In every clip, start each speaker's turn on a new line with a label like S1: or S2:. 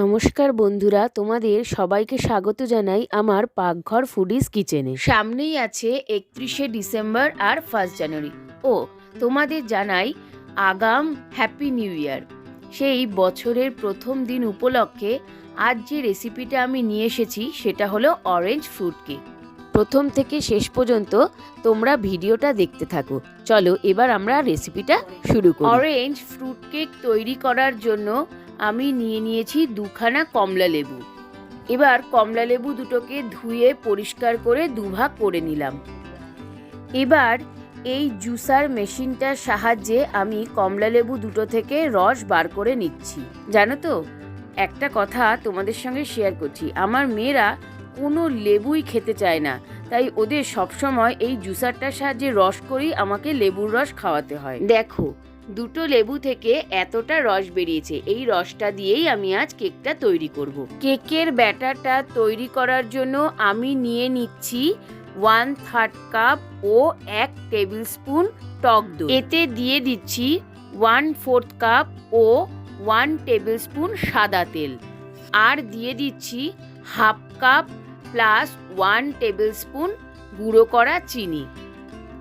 S1: নমস্কার বন্ধুরা, তোমাদের সবাইকে স্বাগত জানাই আমার পাকঘর ফুডিজ কিচেনে। সামনেই আছে একত্রিশে ডিসেম্বর আর ফার্স্ট জানুয়ারি। ও, তোমাদের জানাই আগাম হ্যাপি নিউ ইয়ার। সেই বছরের প্রথম দিন উপলক্ষে আজ যে রেসিপিটা আমি নিয়ে এসেছি, সেটা হলো অরেঞ্জ ফ্রুট কেক। প্রথম থেকে শেষ পর্যন্ত তোমরা ভিডিওটা দেখতে থাকো। চলো এবার আমরা রেসিপিটা শুরু করি। অরেঞ্জ ফ্রুট কেক তৈরি করার জন্য আমি নিয়ে নিয়েছি দুখানা কমলা লেবু। এবার কমলা লেবু দুটোকে ধুয়ে পরিষ্কার করে দুভাগ করে নিলাম। এবার এই জুসার মেশিনটার সাহায্যে আমি কমলা লেবু দুটো থেকে রস বার করে নিচ্ছি। জানো তো, একটা কথা তোমাদের সঙ্গে শেয়ার করছি। আমার মেয়েরা কোনো লেবুই খেতে চায় না, তাই ওদের সবসময় এই জুসারটার সাহায্যে রস করেই আমাকে লেবুর রস খাওয়াতে হয়। দেখো দুটো লেবু থেকে এতটা রস বেরিয়েছে, এই রসটা দিয়েই আমি আজ কেকটা তৈরি করব। কেকের ব্যাটারটা তৈরি করার জন্য আমি নিয়ে নিচ্ছি ওয়ান থার্ড কাপ ও এক টেবিল স্পুন টক দই। এতে দিয়ে দিচ্ছি ওয়ান ফোর্থ কাপ ও ওয়ান টেবিল স্পুন সাদা তেল। আর দিয়ে দিচ্ছি half cup plus one tablespoon গুঁড়ো করা চিনি।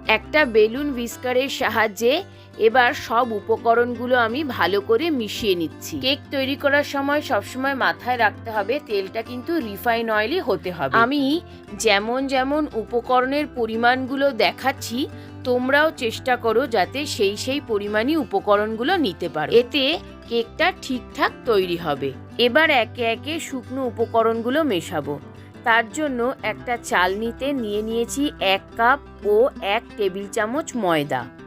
S1: একটা বেলুন উইস্কারের সাহায্যে এবার সব উপকরণগুলো আমি ভালো করে মিশিয়ে নিচ্ছি। কেক তৈরি করার সময় সবসময় মাথায় রাখতে হবে, তেলটা কিন্তু রিফাইন অয়েলই হতে হবে। আমি যেমন যেমন উপকরণের পরিমাণগুলো দেখাচ্ছি, তোমরাও চেষ্টা করো যাতে সেই সেই পরিমাণই উপকরণগুলো নিতে পারো। এতে কেকটা ঠিকঠাক তৈরি হবে। এবার একে একে শুকনো উপকরণগুলো মেশাবো। তার জন্য একটা চালনিতে নিয়ে নিয়েছি এক কাপ ও এক টেবিল চামচ ময়দা।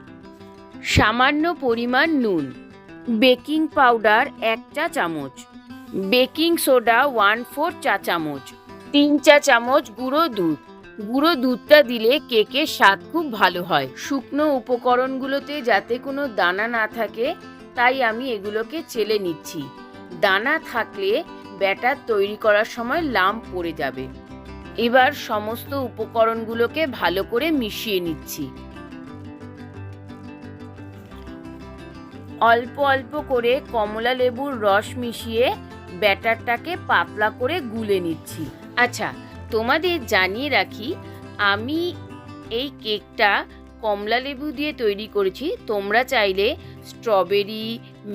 S1: সামান্য পরিমাণ নুন, বেকিং পাউডার এক চা চামচ, বেকিং সোডা ওয়ান ফোর চা চামচ, তিন চা চামচ গুঁড়ো দুধ। গুঁড়ো দুধটা দিলে কেকের স্বাদ খুব ভালো হয়। শুকনো উপকরণগুলোতে যাতে কোনো দানা না থাকে, তাই আমি এগুলোকে চেলে নিচ্ছি। দানা থাকলে ব্যাটার তৈরি করার সময় লাম্প পড়ে যাবে। এবার সমস্ত উপকরণগুলোকে ভালো করে মিশিয়ে নিচ্ছি। অল্প অল্প করে কমলা লেবুর রস মিশিয়ে ব্যাটারটাকে পাতলা করে গুলে নিচ্ছি। আচ্ছা তোমাদের জানিয়ে রাখি, আমি এই কেকটা কমলা লেবু দিয়ে তৈরি করেছি। তোমরা চাইলে স্ট্রবেরি,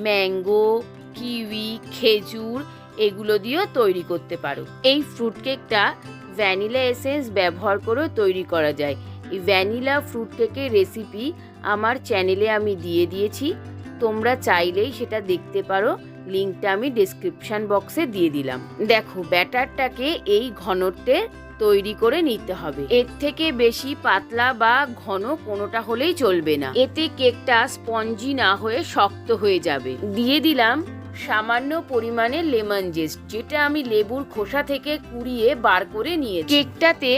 S1: ম্যাঙ্গো, কিউই, খেজুর এগুলো দিয়েও তৈরি করতে পারো। এই ফ্রুট কেকটা ভ্যানিলা এসেন্স ব্যবহার করেও তৈরি করা যায়। এই ভ্যানিলা ফ্রুট কেকের রেসিপি আমার চ্যানেলে আমি দিয়ে দিয়েছি। তোমরা চাইলেই সেটা দেখতে পারো। লিঙ্কটা আমি ডিসক্রিপশন বক্সে দিয়ে দিলাম। দেখো, ব্যাটারটাকে এই ঘনত্বে তৈরি করে নিতে হবে। এর থেকে বেশি পাতলা বা ঘন কোনোটা হলেই চলবে না। এতে কেকটা স্পঞ্জি না হয়ে শক্ত হয়ে যাবে। দিয়ে দিলাম সামান্য পরিমাণে লেমন জেস্ট যেটা আমি লেবুর খোসা থেকে কুড়িয়ে বার করে নিয়েছি। কেকটাতে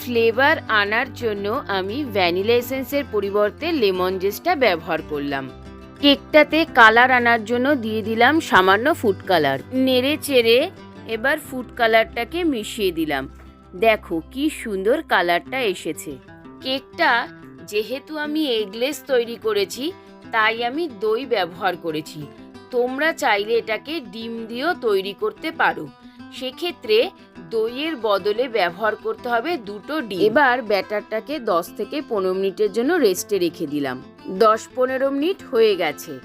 S1: ফ্লেভার আনার জন্য আমি ভ্যানিলা এসেন্সের পরিবর্তে লেমন জেস্টটা ব্যবহার করলাম। কেকটাতে কালার আনার জন্য দিয়ে দিলাম সামান্য ফুড কালার। নেড়ে চেড়ে এবার ফুড কালারটাকে মিশিয়ে দিলাম। দেখো কি সুন্দর কালারটা এসেছে। কেকটা যেহেতু আমি এগলেস তৈরি করেছি, তাই আমি দই ব্যবহার করেছি। তোমরা চাইলে এটাকে ডিম দিয়েও তৈরি করতে পারো। সেক্ষেত্রে দইয়ের বদলে ব্যবহার করতে হবে দুটো ডিম। এবার ব্যাটারটাকে দশ থেকে পনেরো মিনিটের জন্য রেস্টে রেখে দিলাম। দশ পনেরো মিনিট হয়ে গেছে।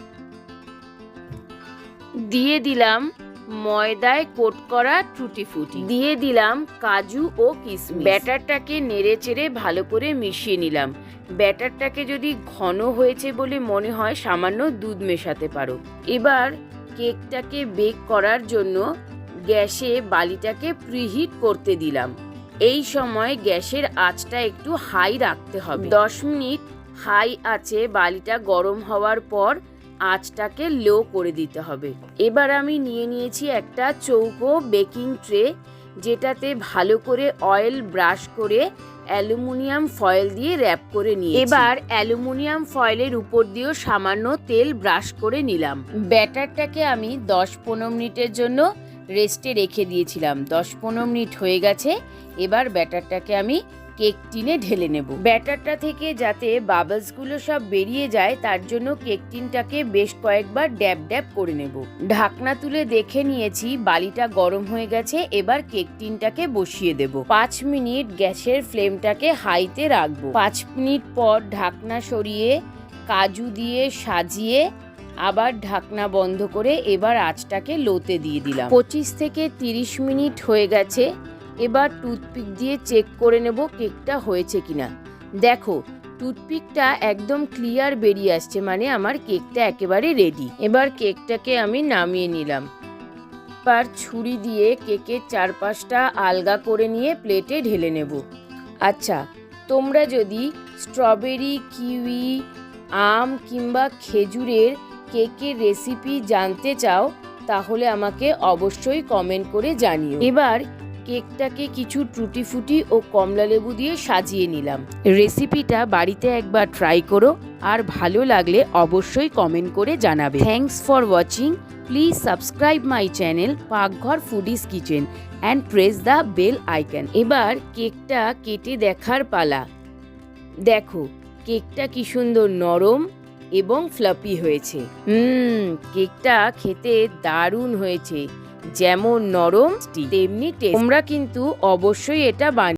S1: দিয়ে দিলাম ময়দায় কোট করা টুটি ফুটি। দিয়ে দিলাম কাজু ও কিশমিশ। ব্যাটারটাকে নেড়ে চেড়ে ভালো করে মিশিয়ে নিলাম। ব্যাটারটাকে যদি ঘন হয়েছে বলে মনে হয়, সামান্য দুধ মেশাতে পারো। এবার কেকটাকে বেক করার জন্য গ্যাসে বালিটাকে প্রিহিট করতে দিলাম। এই সময় গ্যাসের আঁচটা একটু হাই রাখতে হবে। দশ মিনিট হাই আছে, বালিটা গরম হওয়ার পর আঁচটাকে লো করে দিতে হবে। এবার আমি নিয়ে নিয়েছি একটা চৌকো বেকিং ট্রে, যেটাতে ভালো করে অয়েল ব্রাশ করে অ্যালুমিনিয়াম ফয়েল দিয়ে র্যাপ করে নিয়ে এবার অ্যালুমিনিয়াম ফয়েলের উপর দিয়েও সামান্য তেল ব্রাশ করে নিলাম। ব্যাটারটাকে আমি দশ পনেরো মিনিটের জন্য রেস্টে রেখে দিয়েছিলাম। দশ পনেরো মিনিট হয়ে গেছে, এবার ব্যাটারটাকে আমি কেক টিনে ঢেলে নেব। ব্যাটারটা থেকে যাতে বাবলসগুলো সব বেরিয়ে যায়, তার জন্য কেক টিনটাকে বেশ কয়েকবার ড্যাব ড্যাব করে নেব। ঢাকনা তুলে দেখে নিয়েছি, বালিটা গরম হয়ে গেছে, এবার কেক টিনটাকে বসিয়ে দেব। পাঁচ মিনিট গ্যাসের ফ্লেমটাকে হাইতে রাখব। পাঁচ মিনিট পর ঢাকনা সরিয়ে, কাজু দিয়ে সাজিয়ে, আবার ঢাকনা বন্ধ করে এবার আঁচটাকে লোতে দিয়ে দিলাম। পঁচিশ থেকে তিরিশ মিনিট হয়ে গেছে এবার টুথপিক দিয়ে চেক করে নেব কেকটা হয়েছে কিনা। দেখো, টুথপিকটা একদম ক্লিয়ার বেরিয়ে আসছে মানে আমার কেকটা একেবারে রেডি এবার কেকটাকে আমি নামিয়ে নিলাম। এবার ছুরি দিয়ে কেকের চারপাশটা আলগা করে নিয়ে প্লেটে ঢেলে নেব। আচ্ছা তোমরা যদি স্ট্রবেরি, কিউই, আম কিংবা খেজুরের কেকের রেসিপি জানতে চাও, তাহলে আমাকে অবশ্যই কমেন্ট করে জানিও। এবার কেকটাকে কিছু টুটি ফুটি ও কমলা লেবু দিয়ে সাজিয়ে নিলাম। রেসিপিটা বাড়িতে একবার ট্রাই করো আর ভালো লাগলে অবশ্যই কমেন্ট করে জানাবে। Thanks for watching please subscribe my channel Pakghor Foodies Kitchen and press the bell icon এবার কেকটা কেটে দেখার পালা। দেখো, কেকটা কি সুন্দর নরম এবং ফ্লাপি হয়েছে। হুম, কেকটা খেতে দারুণ হয়েছে। যেমন নরম তেমনি। তোমরা কিন্তু অবশ্যই এটা বানিয়ে